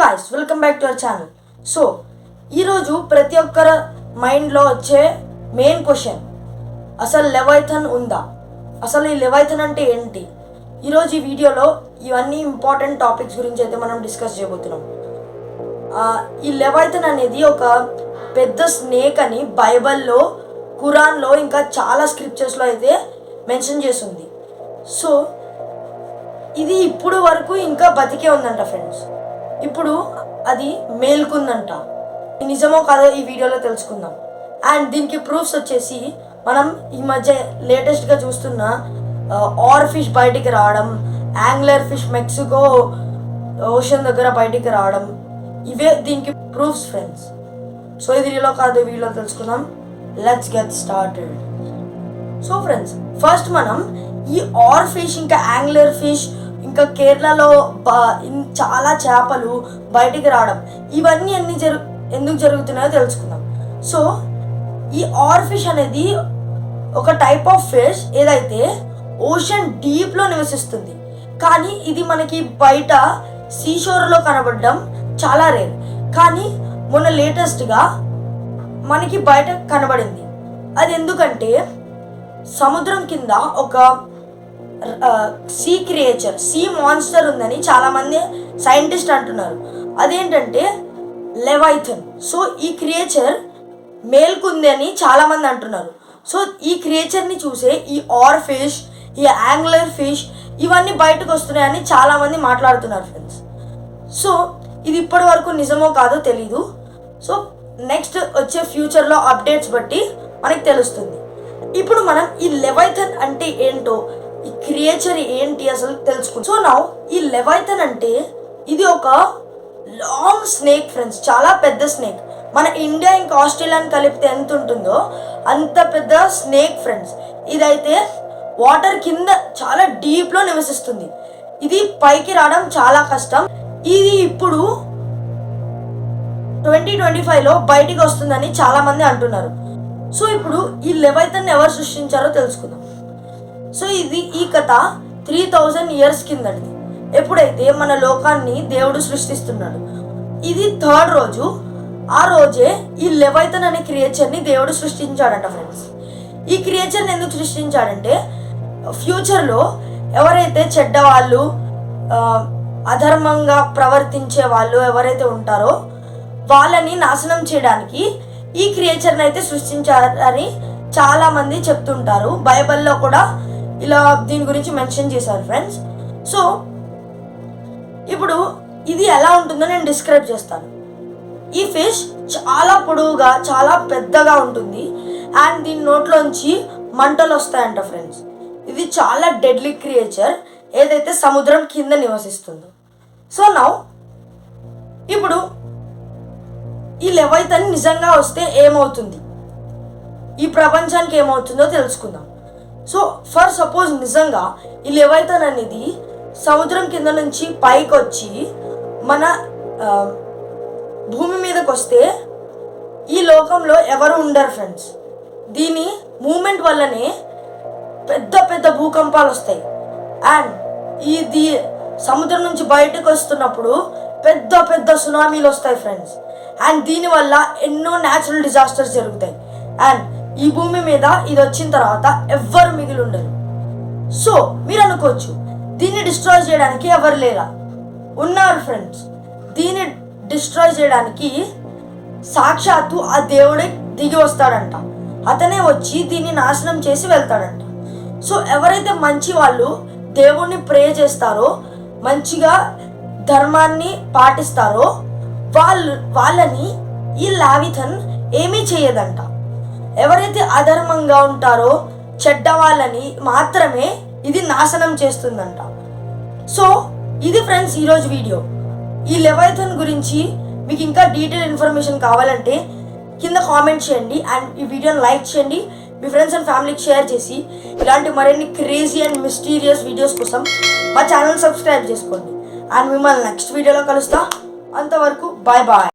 Guys welcome back to our channel so ఈరోజు ప్రతి ఒక్కరి మైండ్లో వచ్చే మెయిన్ క్వశ్చన్ అసలు లెవైథన్ ఉందా? అసలు ఈ లెవైథన్ అంటే ఏంటి? ఈరోజు ఈ వీడియోలో ఇవన్నీ ఇంపార్టెంట్ టాపిక్స్ గురించి అయితే మనం డిస్కస్ చేయబోతున్నాం. ఈ లెవైథన్ అనేది ఒక పెద్ద స్నేక్ అని బైబల్లో ఖురాన్లో ఇంకా చాలా స్క్రిప్చర్స్లో అయితే మెన్షన్ చేస్తుంది. సో ఇది ఇప్పుడు వరకు ఇంకా బతికే ఉందంట ఫ్రెండ్స్ ఇప్పుడు అది మేల్కుందంట. నిజమో కాదో ఈ వీడియోలో తెలుసుకుందాం. అండ్ దీనికి ప్రూఫ్స్ వచ్చేసి మనం ఈ మధ్య లేటెస్ట్గా చూస్తున్న ఆర్ ఫిష్ బయటికి రావడం యాంగ్లర్ ఫిష్ మెక్సికో ఓషన్ దగ్గర బయటికి రావడం ఇవే దీనికి ప్రూఫ్స్ ఫ్రెండ్స్. సో ఇది వీడియోలో కాదు ఈ వీడియోలో తెలుసుకుందాం. Let's get started. So friends first మనం ఈ ఆర్ ఫిష్ ఇంకా యాంగ్లర్ ఫిష్ ఇంకా కేరళలో చాలా చేపలు బయటికి రావడం. ఇవన్నీ ఎన్ని జరు ఎందుకు జరుగుతున్నాయో తెలుసుకుందాం. సో ఈ ఆర్ ఫిష్ అనేది ఒక టైప్ ఆఫ్ ఫిష్ ఏదైతే ఓషన్ డీప్లో నివసిస్తుంది. కానీ ఇది మనకి బయట సీషోర్లో కనబడడం చాలా రేర్. కానీ మొన్న లేటెస్ట్గా మనకి బయట కనబడింది. అది ఎందుకంటే సముద్రం కింద ఒక సీ క్రియేచర్ సీ మాన్స్టర్ ఉందని చాలామంది సైంటిస్ట్ అంటున్నారు. అదేంటంటే లెవైథన్ సో ఈ క్రియేచర్ మేల్కుంది అని చాలామంది అంటున్నారు. సో ఈ క్రియేచర్ని చూసే ఈ ఆర్ ఫిష్ ఈ యాంగ్లర్ ఫిష్ ఇవన్నీ బయటకు వస్తున్నాయని చాలామంది మాట్లాడుతున్నారు ఫ్రెండ్స్ సో ఇది ఇప్పటి వరకు నిజమో కాదో తెలీదు. సో నెక్స్ట్ వచ్చే ఫ్యూచర్లో అప్డేట్స్ బట్టి మనకి తెలుస్తుంది. ఇప్పుడు మనం ఈ లెవైథన్ అంటే ఏంటో ఈ క్రియేచర్ ఏంటి అసలు తెలుసుకుంది సో నా ఈ లెవైథన్ అంటే ఇది ఒక లాంగ్ స్నేక్ ఫ్రెండ్స్ చాలా పెద్ద స్నేక్ మన ఇండియా ఇంకా ఆస్ట్రేలియాని కలిపితే ఎంత ఉంటుందో అంత పెద్ద స్నేక్ ఫ్రెండ్స్ ఇదైతే వాటర్ కింద చాలా డీప్లో నివసిస్తుంది. ఇది పైకి రావడం చాలా కష్టం. ఇది ఇప్పుడు ట్వంటీ ట్వంటీ ఫైవ్లో బయటికి వస్తుందని చాలామంది అంటున్నారు. సో ఇప్పుడు ఈ లెవైతన్ ఎవరు సృష్టించారో తెలుసుకుందాం. సో ఇది ఈ కథ త్రీ థౌజండ్ ఇయర్స్ కిందటిది. ఎప్పుడైతే మన లోకాన్ని దేవుడు సృష్టిస్తున్నాడు. ఇది థర్డ్ రోజు. ఆ రోజే ఈ లెవైతన్ అనే క్రియేచర్ని దేవుడు సృష్టించాడంట ఫ్రెండ్స్ ఈ క్రియేచర్ని ఎందుకు సృష్టించాడంటే ఫ్యూచర్లో ఎవరైతే చెడ్డవాళ్ళు అధర్మంగా ప్రవర్తించే వాళ్ళు ఎవరైతే ఉంటారో వాళ్ళని నాశనం చేయడానికి ఈ క్రియేచర్ని అయితే సృష్టించారని చాలామంది చెప్తుంటారు. బైబిల్లో కూడా ఇలా దీని గురించి మెన్షన్ చేశారు ఫ్రెండ్స్ సో ఇప్పుడు ఇది ఎలా ఉంటుందో నేను డిస్క్రైబ్ చేస్తాను. ఈ ఫిష్ చాలా పొడవుగా చాలా పెద్దగా ఉంటుంది. అండ్ దీని నోట్లోంచి మంటలు వస్తాయంట ఫ్రెండ్స్ ఇది చాలా డెడ్లీ క్రియేచర్ ఏదైతే సముద్రం కింద నివసిస్తుందో. సో నౌ ఇప్పుడు ఈ లెవైతని నిజంగా వస్తే ఏమవుతుంది? ఈ ప్రపంచానికి ఏమవుతుందో తెలుసుకుందాం. సో ఫర్ సపోజ్ నిజంగా ఈ లెవైతన్ అనేది సముద్రం కింద నుంచి పైకి వచ్చి మన భూమి మీదకి వస్తే ఈ లోకంలో ఎవరు ఉండరు ఫ్రెండ్స్ దీని మూమెంట్ వల్లనే పెద్ద పెద్ద భూకంపాలు వస్తాయి. అండ్ ఇది సముద్రం నుంచి బయటకు వస్తున్నప్పుడు పెద్ద పెద్ద సునామీలు వస్తాయి ఫ్రెండ్స్ అండ్ దీనివల్ల ఎన్నో న్యాచురల్ డిజాస్టర్స్ జరుగుతాయి. అండ్ ఈ భూమి మీద ఇది వచ్చిన తర్వాత ఎవ్వరు మిగిలి ఉండరు. సో మీరు అనుకోవచ్చు దీన్ని డిస్ట్రాయ్ చేయడానికి ఎవరు లేరా? ఉన్నారు ఫ్రెండ్స్ దీన్ని డిస్ట్రాయ్ చేయడానికి సాక్షాత్తు ఆ దేవుడే దిగి వస్తాడంట. అతనే వచ్చి దీన్ని నాశనం చేసి వెళ్తాడంట. సో ఎవరైతే మంచి వాళ్ళు దేవుణ్ణి ప్రే చేస్తారో మంచిగా ధర్మాన్ని పాటిస్తారో వాళ్ళు వాళ్ళని ఈ లావిథన్ ఏమీ చేయదంట. ఎవరైతే అధర్మంగా ఉంటారో చెడ్డ వాళ్ళని మాత్రమే ఇది నాశనం చేస్తుందంట. సో ఇది ఫ్రెండ్స్ ఈరోజు వీడియో. ఈ లెవైథన్ గురించి మీకు ఇంకా డీటెయిల్ ఇన్ఫర్మేషన్ కావాలంటే కింద కామెంట్ చేయండి అండ్ ఈ వీడియోని లైక్ చేయండి మీ ఫ్రెండ్స్ అండ్ ఫ్యామిలీకి షేర్ చేసి ఇలాంటి మరిన్ని క్రేజీ అండ్ మిస్టీరియస్ వీడియోస్ కోసం మా ఛానల్ సబ్స్క్రైబ్ చేసుకోండి. అండ్ మిమ్మల్ని నెక్స్ట్ వీడియోలో కలుస్తా. అంతవరకు బాయ్ బాయ్